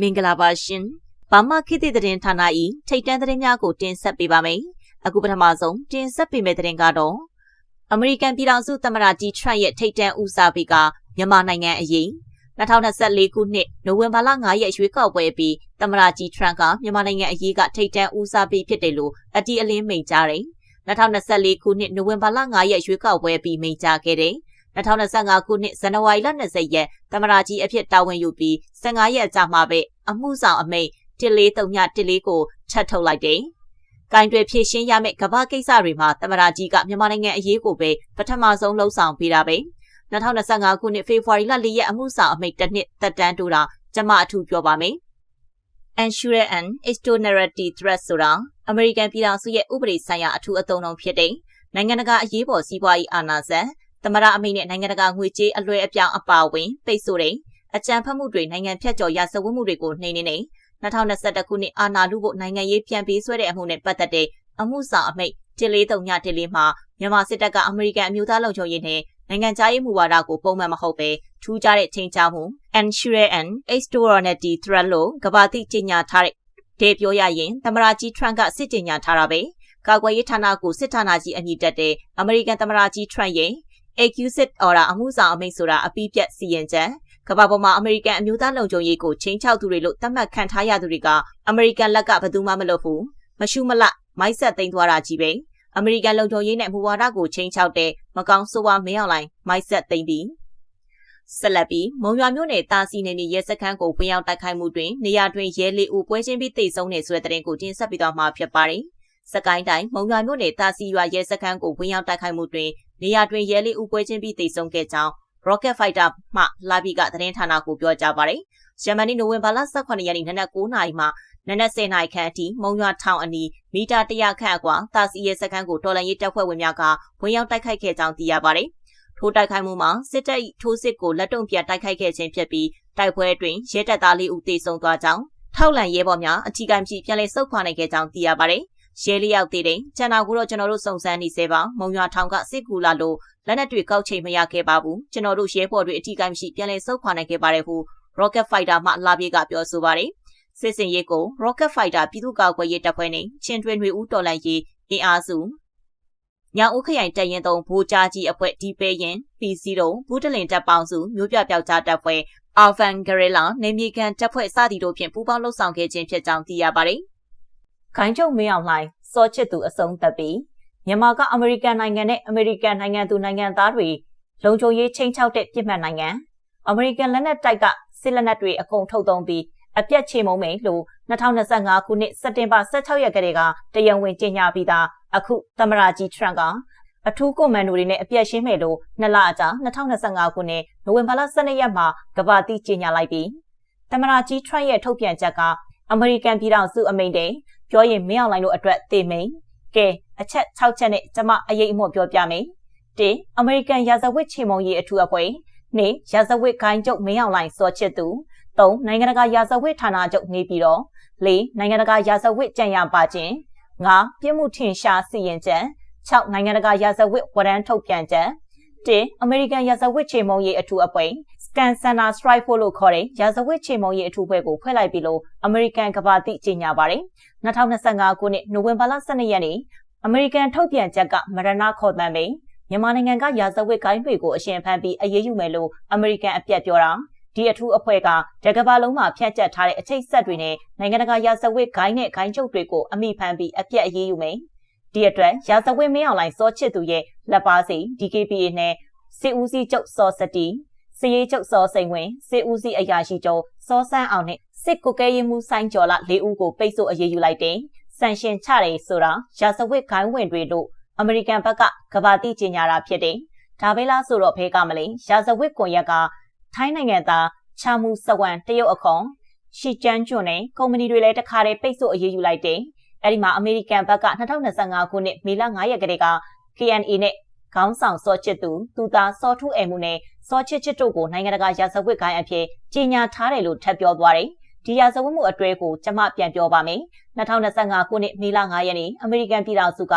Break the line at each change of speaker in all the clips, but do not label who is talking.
မင်္ဂလာပါရှင်။ဘာမခေတ်သစ်သတင်းဌာန၏ထိတ်တန့်သတင်းများကိုတင်ဆက်ပေးပါမယ်။အခုပထမဆုံးတင်ဆက်ပေးမယ့်သတင်းကတော့အမေရိကန်ပြည်ထောင်စုသမ္မတကြီးထရန့်ရဲ့ထိတ်တန့်ဦးစားပေးကမြန်မာနိုင်ငံအရေး2024ခုနှစ်နိုဝင်ဘာလ9ရက်ရွေးကောက်ပွဲပြီးသမ္မတကြီးထရန့်ကမြန်မာနိုင်ငံအရေးကထိတ်တန့်ဦးစားပေးဖြစ်တယ်လို့အတီးအလင်းမိန့်ကြားတယ်။2024ခုနှစ်နိုဝင်ဘာလ9ရက်ရွေးကောက်ပွဲပြီးမိန့်ကြားခဲ့တယ်။ 2025ခုနှစ်ဇန်နဝါရီလ20ရက်သမရာကြီးအဖြစ်တာဝန်ယူပြီး15ရက်ကြာမှပဲအမှုဆောင်အမိန့်143914ကိုထပ်ထုတ်လိုက်တယ်။ကင်တွေဖြည့်ရှင်းရမယ့်ကမ္ဘာကိစ္စတွေမှာသမရာကြီးကမြန်မာနိုင်ငံအရေးကိုပဲပထမဆုံးလှုံ့ဆော်ပေးတာပဲ။2025ခုနှစ်ဖေဖော်ဝါရီလ4ရက်အမှုဆောင်အမိန့်တစ်နှစ်သက်တမ်းတိုးတာကျမအထူးပြောပါမယ်။ Ensure and Externality Threat ဆိုတာအမေရိကန်ပြည်ထောင်စုရဲ့ဥပဒေဆိုင်ရာအထူးအသုံးအနှုန်းဖြစ်တဲ့နိုင်ငံတကာအရေးပေါ်စီးပွားရေးအာဏာစက် သမရအမိန့်နဲ့နိုင်ငံတကာငွေကြေးအလွှဲအပြောင်းအပါအဝင်ပိတ်ဆို့တဲ့အကြံဖတ်မှုတွေနိုင်ငံဖြတ်ကျော်ရာဇဝတ်မှုတွေကိုနှိမ်နင်းနေ2021ခုနှစ်အာဏာလုဖို့နိုင်ငံရေးပြန်ပေးဆွဲတဲ့အမှုနဲ့ပတ်သက်တဲ့အမှုဆောင်အမိန့်14314မှာမြန်မာစစ်တပ်ကအမေရိကန်အမျိုးသားလုံခြုံရေးနဲ့နိုင်ငံခြားရေးမူဝါဒကိုပုံမှန်မဟုတ်ပဲထူးခြားတဲ့ချိန်ချောက်မှု ensure and externality threat လို့ကဘာတိကြေညာထားတဲ့ဒေပြောရရင်သမရာကြီးထရန့်ကစစ်ကြေညာထားတာပဲကာကွယ်ရေးဌာနကိုစစ်ဌာနကြီးအမည်တက်တဲ့အမေရိကန်သမရာကြီးထရန့်ရဲ့ accused order အမှုဆောင်အမိန့်ဆိုတာအပိပြက်စီရင်ချက်ကမ္ဘာပေါ်မှာအမေရိကန်အမျိုးသားလုံခြုံရေးကိုချင်းချောက်သူတွေလို့သတ်မှတ်ခံထားရသူတွေကအမေရိကန်လက်ကဘယ်သူမှမလုပ်ဘူးမရှုမလမိုက်ဆက်သိမ်းသွားတာကြီးပဲအမေရိကန်လုံခြုံရေးနဲ့မူဝါဒကိုချင်းချောက်တဲ့မကောင်းဆိုးဝါးမင်းအောင်လိုင်းမိုက်ဆက်သိမ်းပြီးဆက်လက်ပြီးမုံရွာမြို့နယ်တာစီနယ်မြေရဲစခန်းကိုဝင်ရောက်တိုက်ခိုက်မှုတွင်နေရာတွင်ရဲလေးဦးပွဲချင်းပြီးတိတ်ဆုံးနေဆိုတဲ့တဲ့ရင်ကိုတင်ဆက်ပြီးတော့မှာဖြစ်ပါတယ်။စကိုင်းတိုင်းမုံရွာမြို့နယ်တာစီရွာရဲစခန်းကိုဝင်ရောက်တိုက်ခိုက်မှုတွင် နေရာတွင်ရဲလေးဦးပွဲချင်းပြီးတိုက်ဆုံခဲ့ကြောင်း Rocket Fighter မှလာပြီးကသတင်းဌာနကိုပြောကြားပါတယ်။ဂျမနီနိုဝင်ဘာလ18ရက်နေ့နနက်9:00နာရီမှနနက်10:00နာရီခန့်အထိမုံရွာထောင်အနီးမီတာ100ခန့်အကွာတာစီရဲစခန်းကိုတော်လန်ရေးတပ်ဖွဲ့ဝင်များကဝင်ရောက်တိုက်ခိုက်ခဲ့ကြောင်းသိရပါတယ်။ထိုးတိုက်ခိုက်မှုမှာစစ်တပ်၏ထိုးစစ်ကိုလက်တုံ့ပြန်တိုက်ခိုက်ခဲ့ခြင်းဖြစ်ပြီးတိုက်ပွဲတွင်ရဲတပ်သားလေးဦးသေဆုံးသွားကြောင်းထောက်လန်ရဲဘော်များအထူးကံဖြစ်ပြန်လည်ဆုတ်ခွာနိုင်ခဲ့ကြောင်းသိရပါတယ်။ ရဲလျောက်သေးတယ်။ကျန်တာကိုတော့ကျွန်တော်တို့စုံစမ်းနေစေပါ။မုံရွာထောင်ကစစ်ကူလာလို့လက်နက်တွေကောက်ချိန်မရခဲ့ပါဘူး။ကျွန်တော်တို့ရဲဘော်တွေအထီးကိုင်းမရှိပြန်လည်ဆုတ်ခွာနိုင်ခဲ့ပါတယ်ဟု Rocket Fighter မှလာပြေးကပြောဆိုပါတယ်။စစ်စင်ရေးကို Rocket Fighter ပြည်သူ့ကာကွယ်ရေးတပ်ဖွဲ့နဲ့ချင်းတွင်တွေဦးတော်လန်ရေးအင်အားစုညောင်ဦးခရိုင်တရင်သုံးဘူကြားကြီးအဖွဲ့ဒီပဲရင် PC တို့ဘူးတလင်တပ်ပေါင်းစုမျိုးပြပျောက်ကြားတပ်ဖွဲ့ Alphan Guerrilla နေမြေကန်တပ်ဖွဲ့စသည်တို့ဖြင့်ပူးပေါင်းလှုပ်ဆောင်ခဲ့ခြင်းဖြစ်ကြောင်းသိရပါတယ် ခိုင်းချုပ်မင်းအောင်လှိုင်စောချစ်သူအဆုံးသတ်ပြီးမြန်မာကအမေရိကန်နိုင်ငံနဲ့အမေရိကန်နိုင်ငံသူနိုင်ငံသားတွေလုံခြုံရေးချိန်ချောက်တဲ့ပြစ်မှတ်နိုင်ငံအမေရိကန်လက်နက်တိုက်ကစစ်လက်နက်တွေအကုန်ထုတ်သုံးပြီးအပြတ်ချေမုံမယ်လို့2025ခုနှစ်စက်တင်ဘာ16ရက်ကတည်းကတရားဝင်ကြေညာပြီးသားအခုသမရာကြီးထရန့်ကအထူးကွန်မန်ဒိုတွေနဲ့အပြတ်ရှင်းမယ်လို့နှစ်လအကြာ2025ခုနှစ်နိုဝင်ဘာလ12ရက်မှာကဘာတိကြေညာလိုက်ပြီးသမရာကြီးထရန့်ရဲ့ထုတ်ပြန်ချက်က အမေရိကန်ပြည်ထောင်စုအမိန့်တဲ့ ပြောရင်မင်းအောင်လိုင်းတို့အတွက်သေမိန်ကဲအချက်6ချက်နဲ့ကျွန်မအရေးအမော့ပြောပြမယ်၁အမေရိကန်ရာဇဝတ်ချေမှုန်းရေးအထူးအဖွဲ့၂ရာဇဝတ်ခိုင်းချုပ်မင်းအောင်လိုင်းစောချစ်သူ၃နိုင်ငံတကာရာဇဝတ်ဌာနချုပ်နေပြီးတော့၄နိုင်ငံတကာရာဇဝတ်ကြံရပါခြင်း၅ပြစ်မှုထင်ရှားစီရင်ချက်6နိုင်ငံတကာရာဇဝတ်ဝရမ်းထုတ်ပြန်ချက်၁အမေရိကန်ရာဇဝတ်ချေမှုန်းရေးအထူးအဖွဲ့ Scan Center Strike Force လို့ခေါ်တဲ့ရာဇဝတ်ချေမှုန်းရေးအထူးဖွဲ့ကိုဖွဲ့လိုက်ပြီးလို့အမေရိကန်ကဘာတိကြေညာပါတယ်။2025ခုနှစ်နိုဝင်ဘာလ12ရက်နေ့အမေရိကန်ထုတ်ပြန်ချက်ကမရဏခေါ်တမ်းပြီးမြန်မာနိုင်ငံကရာဇဝတ်ကိုင်းတွေကိုအရှင်ဖမ်းပြီးအရေးယူမယ်လို့အမေရိကန်အပြတ်ပြောတာဒီအထူးအဖွဲ့ကတကဘာလုံးမှာဖျက်ချက်ထားတဲ့အချိတ်ဆက်တွေနဲ့နိုင်ငံတကာရာဇဝတ်ဂိုင်းနဲ့ဂိုင်းချုပ်တွေကိုအမိဖမ်းပြီးအပြတ်အရေးယူမယ်။ဒီအတွက်ရာဇဝတ်မင်းအောင်လိုင်းစောချစ်သူရဲ့လက်ပါစီ DKPA နဲ့စစ်ဦးစီးချုပ်စောစတီ စရေးချုပ်စောစိန်ဝင်စစ်ဦးစီးအရာရှိချုပ်စောဆန်းအောင်နဲ့စစ်ကုကဲရေးမှုဆိုင်ကျော်လာ၄ဦးကိုပိတ်ဆို့အရေးယူလိုက်တယ်။ဆန်ရှင်ချတယ်ဆိုတာရာဇဝတ်ခိုင်းဝင်တွေတို့အမေရိကန်ဘက်ကကဘာတိကြေညာတာဖြစ်တယ်။ဒါပဲလားဆိုတော့ဖဲကမလေးရာဇဝတ်ကွန်ရက်ကထိုင်းနိုင်ငံသားချာမူစဝမ်တရုတ်အခွန်ရှီကျန်းကျွန်းနဲ့ကုမ္ပဏီတွေလည်းတခါတည်းပိတ်ဆို့အရေးယူလိုက်တယ်။အဲဒီမှာအမေရိကန်ဘက်က2025ခုနှစ်မေလ9ရက်ကတည်းက KNA နဲ့ ခေါင်းဆောင်စောချစ်သူသူသားစောထူးအိမ်မှုနဲ့စောချစ်ချစ်တို့ကိုနိုင်ငံတကာရာဇဝတ်ဂိုင်းအဖြစ်ကြီးညာထားတယ်လို့ထပ်ပြောသွားတယ်။ဒီရာဇဝတ်မှုအတွဲကိုကျွန်မပြန်ပြောပါမယ်။2025ခုနှစ်မေလ9ရက်နေ့အမေရိကန်ပြည်ထောင်စုက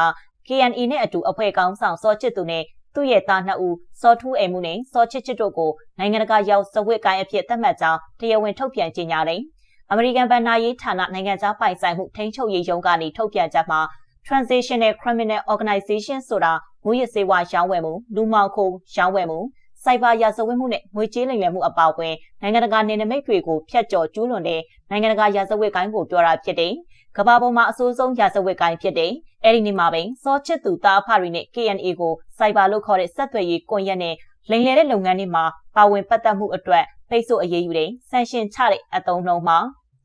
KNA နဲ့အတူအဖွဲ့ကောင်းဆောင်စောချစ်သူနဲ့သူ့ရဲ့သားနှစ်ဦးစောထူးအိမ်မှုနဲ့စောချစ်ချစ်တို့ကိုနိုင်ငံတကာရောက်စဝတ်ကိုင်းအဖြစ်သတ်မှတ်ကြောင်းတရားဝင်ထုတ်ပြန်ကြေညာတယ်။အမေရိကန်ဗန်နာရေးဌာနနိုင်ငံခြားပိုင်ဆိုင်မှုထိန်းချုပ်ရေးရုံးကနေထုတ်ပြန်ချက်မှာ Transitional Criminal Organization ဆိုတာ ငွေရစေဝါရောင်းဝယ်မှုလူမောင်ခိုရောင်းဝယ်မှုစိုက်ဘာရာဇဝတ်မှုနဲ့ငွေကြေးလိမ်လည်မှုအပါအဝင်နိုင်ငံတကာနယ်နိမိတ်တွေကိုဖျက်ကျော်ကျူးလွန်တဲ့နိုင်ငံတကာရာဇဝတ်ကိုင်းကိုပြောတာဖြစ်တယ်။ကမ္ဘာပေါ်မှာအဆိုးဆုံးရာဇဝတ်ကိုင်းဖြစ်တယ်။အဲဒီနေ့မှာပဲစောချစ်သူတာအဖရီနဲ့ KNA ကိုစိုက်ဘာလို့ခေါ်တဲ့ဆက်သွယ်ရေးကွန်ရက်နဲ့လိမ်လည်တဲ့လုပ်ငန်းတွေမှာပါဝင်ပတ်သက်မှုအတွက်ဖိတ်ဆို့အရေးယူတဲ့ဆန်ရှင်ချတဲ့အသုံးနှုန်းမှာ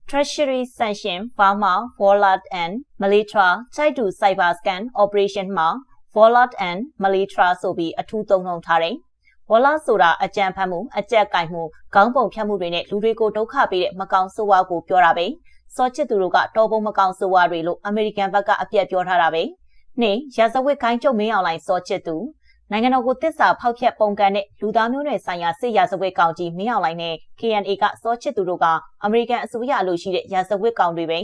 Treasury Sanction Burma Wallet and Malitra တိုက်တူ Cyber Scan Operation မှာ Wallet and Malitra ဆိုပြီးအထူးသုံးနှုန်းထားတယ်။ Wallet ဆိုတာအကြံဖတ်မှုအကြက်ကင်မှုခေါင်းပုံဖြတ်မှုတွေနဲ့လူတွေကိုဒုက္ခပေးတဲ့မကောင်းဆိုးဝါးကိုပြောတာပဲ။စောချစ်သူတို့ကတော်ပုံမကောင်းဆိုးဝါးတွေလို့အမေရိကန်ဘက်ကအပြက်ပြောထားတာပဲ။နှစ်ရာဇဝတ်ခိုင်းချုပ်မင်းအောင်လိုင်းစောချစ်သူနိုင်ငံတော်ကိုတစ္ဆာဖောက်ဖျက်ပုံကန်တဲ့လူသားမျိုးနွယ်ဆိုင်ရာစစ်ရာဇဝတ်ကောင်ကြီးမင်းအောင်လှိုင်နဲ့ KNA ကစောချစ်သူတို့ကအမေရိကန်အစိုးရအလို့ရှိတဲ့ရာဇဝတ်ကောင်တွေပဲ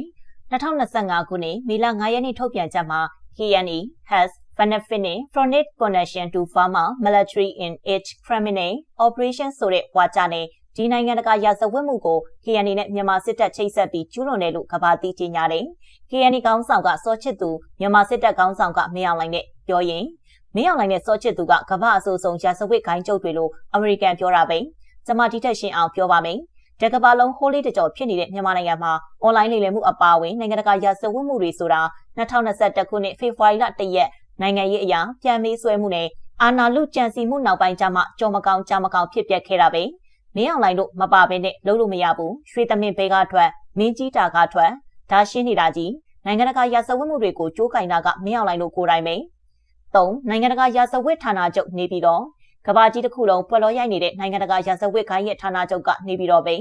2025ခုနှစ်မေလ9ရက်နေ့ထုတ်ပြန်ချက်မှာ KNA has benefited from its connection to Burma military in its criminal operation ဆိုတဲ့ဝါကြနဲ့ဒီနိုင်ငံတကာရာဇဝတ်မှုကို KNA နဲ့မြန်မာစစ်တပ်ချိတ်ဆက်ပြီးကျူးလွန်တယ်လို့ကဘာတိကြေညာတယ်။ KNA ကောင်းဆောင်ကစောချစ်သူမြန်မာစစ်တပ်ကောင်းဆောင်ကမင်းအောင်လှိုင်နဲ့ပြောရင်မင်းအောင်လှိုင်နဲ့စောချစ်သူကကမ္ဘာအဆိုးဆုံးရာဇဝတ်ခိုင်းကျုပ်တွေလို့အမေရိကန်ပြောတာပဲ။ကျွန်မဒီထက်ရှင်းအောင်ပြောပါမယ်။တကဘာလုံးဟိုးလေးတကြောဖြစ်နေတဲ့မြန်မာနိုင်ငံမှာအွန်လိုင်းလိမ်လည်မှုအပါအဝင်နိုင်ငံတကာရာဇဝတ်မှုတွေဆိုတာ2021ခုနှစ်ဖေဖော်ဝါရီလ1ရက် နိုင်ငံရေးအရာပြန်မေးဆွဲမှုနဲ့အာဏာလုကြံစီမှုနောက်ပိုင်းကျမှကြော်မကောင်ကြာမကောင်ဖြစ်ပျက်ခဲ့တာပဲ။မင်းအောင်လှိုင်တို့မပါဘဲနဲ့လုံးလို့မရဘူး။ရွှေသမင်ဘဲကထွက်မင်းကြီးတာကထွက်ဒါရှင်းနေတာကြီးနိုင်ငံတကာရာဇဝတ်မှုတွေကိုကြိုးကင်တာကမင်းအောင်လှိုင်တို့ကိုယ်တိုင်ပဲ။3နိုင်ငံတကာရာဇဝတ်ဌာနချုပ်နေပြီးတော့ကဘာကြီးတစ်ခုလုံးပွက်လောရိုက်နေတဲ့နိုင်ငံတကာရာဇဝတ်ခိုင်းရဲ့ဌာနချုပ်ကနေပြီးတော့ပဲ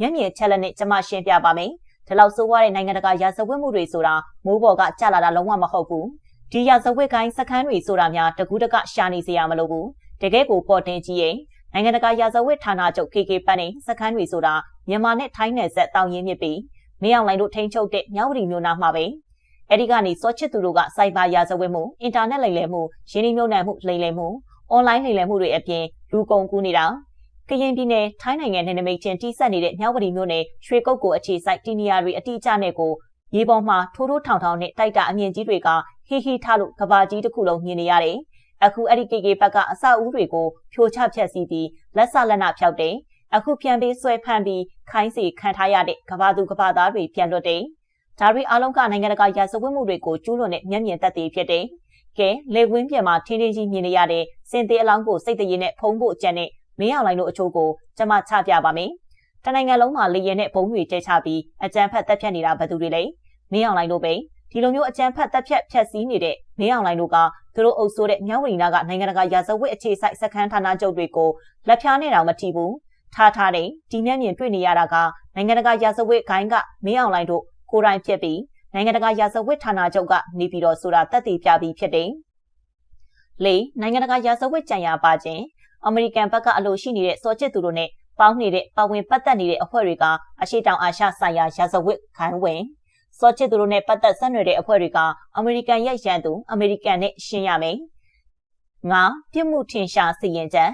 မျက်မြင်ချက်လက်နဲ့ကျွန်မရှင်းပြပါမယ်ဒီလောက်ဆိုးဝါးတဲ့နိုင်ငံတကာရာဇဝတ်မှုတွေဆိုတာမိုးပေါ်ကကြာလာတာလုံးဝမဟုတ်ဘူး ဒီရာဇဝတ်ကိုင်းစခန်းတွေဆိုတာများတကူးတကရှာနေစရာမလိုဘူးတကယ်ကိုပေါ်တင်ကြီးရဲ့နိုင်ငံတကာရာဇဝတ်ဌာနချုပ် KK ပတ်နေစခန်းတွေဆိုတာမြန်မာနဲ့ထိုင်းနယ်စပ်တောင်ရင်းမြစ်ပြီးမင်းအောင်လှိုင်တို့ထိန်းချုပ်တဲ့မြောက်ဝတီမြို့နားမှာပဲအဲဒီကနေစောချစ်သူတို့ကစိုက်ဘာရာဇဝတ်မှုအင်တာနက်လိမ်လည်မှုရင်းနှီးမြှုပ်နှံမှုလိမ်လည်မှုအွန်လိုင်းလိမ်လည်မှုတွေအပြင်လူကုန်ကူးနေတာကရင်ပြည်နယ်ထိုင်းနိုင်ငံနယ်နိမိတ်ချင်းတိစက်နေတဲ့မြောက်ဝတီမြို့နယ်ရွှေကုတ်ကိုအခြေစိုက်တီနီယာတွေအတိအကျနဲ့ကို ရေပေါ်မှာထိုးထိုးထောင်ထောင်နဲ့တိုက်တာအမြင့်ကြီးတွေကဟီဟီထားလို့ကဘာကြီးတစ်ခုလုံးမြင်နေရတယ်။အခုအဲ့ဒီကေကေဘက်ကအဆောက်အဦတွေကိုဖြိုချဖျက်ဆီးပြီးလက်ဆလက်နဖြောက်တယ်။အခုပြန်ပြီးဆွဲဖမ်းပြီးခိုင်းစီခံထားရတဲ့ကဘာသူကဘာသားတွေပြန်လွတ်တယ်။ဒါတွေအားလုံးကနိုင်ငံတကာရာဇဝတ်မှုတွေကိုကျူးလွန်တဲ့မျက်မြင်သက်သေဖြစ်တယ်။ကဲလေဝင်းပြန်မှာထင်းထင်းကြီးမြင်နေရတဲ့စင်သေးအလောင်းကိုစိတ်တရေနဲ့ဖုံးဖို့အကြံနဲ့မင်းအောင်လိုင်းတို့အချို့ကိုကျွန်မချပြပါမယ်။တနိုင်ငံလုံးမှာလေရင်နဲ့ဘုံတွေကျဲချပြီးအကြံဖက်တက်ဖြတ်နေတာဘယ်သူတွေလဲ။ မင်းအောင်လိုင်းတို့ပဲဒီလိုမျိုးအကြံဖက်တက်ဖြတ်ဖြတ်စည်းနေတဲ့မင်းအောင်လိုင်းတို့ကသူတို့အုပ်ဆိုးတဲ့မြောက်ဝီနာကနိုင်ငံတကာရာဇဝတ်အခြေစိုက်စခန်းဌာနချုပ်တွေကိုလက်ဖြားနေတော့မထီဘူး။ထားထားတဲ့ဒီမျက်မြင်တွေ့နေရတာကနိုင်ငံတကာရာဇဝတ်ဂိုင်းကမင်းအောင်လိုင်းတို့ကိုယ်တိုင်ဖြစ်ပြီးနိုင်ငံတကာရာဇဝတ်ဌာနချုပ်ကနေပြီးတော့ဆိုတာတက်တည်ပြပြီးဖြစ်တယ်။လေးနိုင်ငံတကာရာဇဝတ်ကြံရပါခြင်းအမေရိကန်ဘက်ကအလို့ရှိနေတဲ့စောချစ်သူတို့နဲ့ပေါင်းနေတဲ့ပါဝင်ပတ်သက်နေတဲ့အဖွဲ့တွေကအရှိတောင်အာရှဆိုင်ရာရာဇဝတ်ခိုင်းဝင် စောချစ်သူတို့နဲ့ပတ်သက်ဆက်နွယ်တဲ့အဖွဲ့တွေကအမေရိကန်ရဲ့ရန်သူအမေရိကန်နဲ့ရှင်းရမယ်။ငါပြစ်မှုထင်ရှားစီရင်ချက်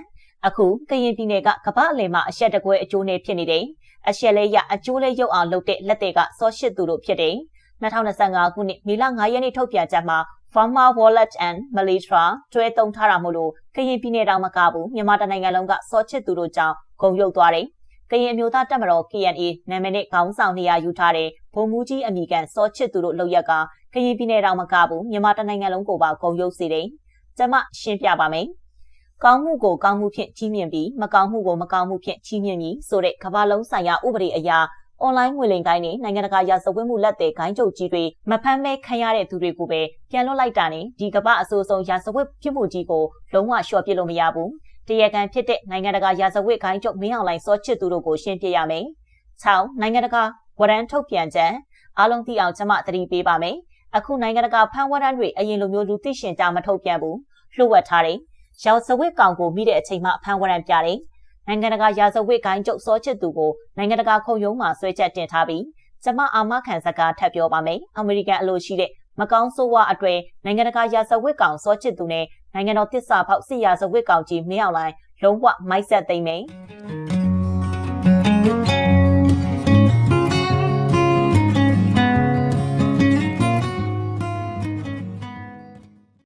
အခုကရင်ပြည်နယ်ကကပ္ပအလယ်မှာအရှက်တကွဲအကျိုးနဲ့ဖြစ်နေတယ်။အရှက်လေးရအကျိုးလေးရုပ်အောင်လုပ်တဲ့လက်တွေကစောရှစ်သူတို့ဖြစ်တယ်2025ခုနှစ်မေလ9ရက်နေ့ထုတ်ပြန်ချက်မှာ Pharma Wallet and Malitra ကျွဲတုံထားတာမို့လို့ကရင်ပြည်နယ်တောင်မကဘူးမြန်မာတိုင်းနိုင်ငံလုံးကစောချစ်သူတို့ကြောင့်ဂုံရုပ်သွားတယ်။ ကရင်အမျိုးသားတပ်မတော် KNA နာမည်နဲ့ခေါင်းဆောင်နေရာယူထားတဲ့ဗိုလ်မှူးကြီးအမိကန်စောချစ်သူတို့လောက်ရက်ကကရင်ပြည်နယ်တောင်မကဘူးမြန်မာတိုင်းနိုင်ငံလုံးကိုပါဂုံရုပ်စေတယ်။ကျွန်မရှင်းပြပါမယ်။ကောင်းမှုကိုကောင်းမှုဖြင့်ကြီးမြင့်ပြီးမကောင်းမှုကိုမကောင်းမှုဖြင့်ကြီးမြင့်ပြီးဆိုတဲ့ကမ္ဘာလုံးဆိုင်ရာဥပဒေအရာအွန်လိုင်းငွေလိမ်ကိုင်းနဲ့နိုင်ငံတကာရာဇဝတ်မှုလက်သည်ဂိုင်းချုပ်ကြီးတွေမဖမ်းမဲခံရတဲ့သူတွေကိုပဲပြန်လွှတ်လိုက်တာနဲ့ဒီကမ္ဘာအဆိုးဆုံးရာဇဝတ်ဖြစ်မှုကြီးကိုလုံးဝလျှော့ပြစ်လို့မရဘူး။ တရားခံဖြစ်တဲ့နိုင်ငံတကာရာဇဝတ်ဂိုင်းချုပ်မင်းအောင်လှိုင်စောချစ်သူတို့ကိုရှင်းပြရမယ်။6နိုင်ငံတကာဝရန်ထုတ်ပြန်ချက်အားလုံးသိအောင်ကျွန်မသတိပေးပါမယ်။အခုနိုင်ငံတကာဖမ်းဝရန်တွေအရင်လိုမျိုးလူသိရှင်ကြားမထုတ်ပြန်ဘူး။လှုပ်ဝက်ထားတယ်။ရောက်စဝစ်ကောင်ကိုမိတဲ့အချိန်မှဖမ်းဝရန်ပြတယ်။နိုင်ငံတကာရာဇဝတ်ဂိုင်းကျုပ်စောချစ်သူကိုနိုင်ငံတကာခုံရုံးမှာဆွဲချက်တင်ထားပြီးကျမအာမခံစကားထပ်ပြောပါမယ်။အမေရိကန်အလို့ရှိတဲ့ မကောင်းဆိုးဝါအတွေ့နိုင်ငံတကာရာဇဝတ်ကောင်စောချစ်သူနဲ့နိုင်ငံတော်တစ္ဆာဖောက်စစ်ရာဇဝတ်ကောင်ကြီးမင်းအောင်လှိုင်လုံးဝမိုက်ဆက်သိမ့်မယ်။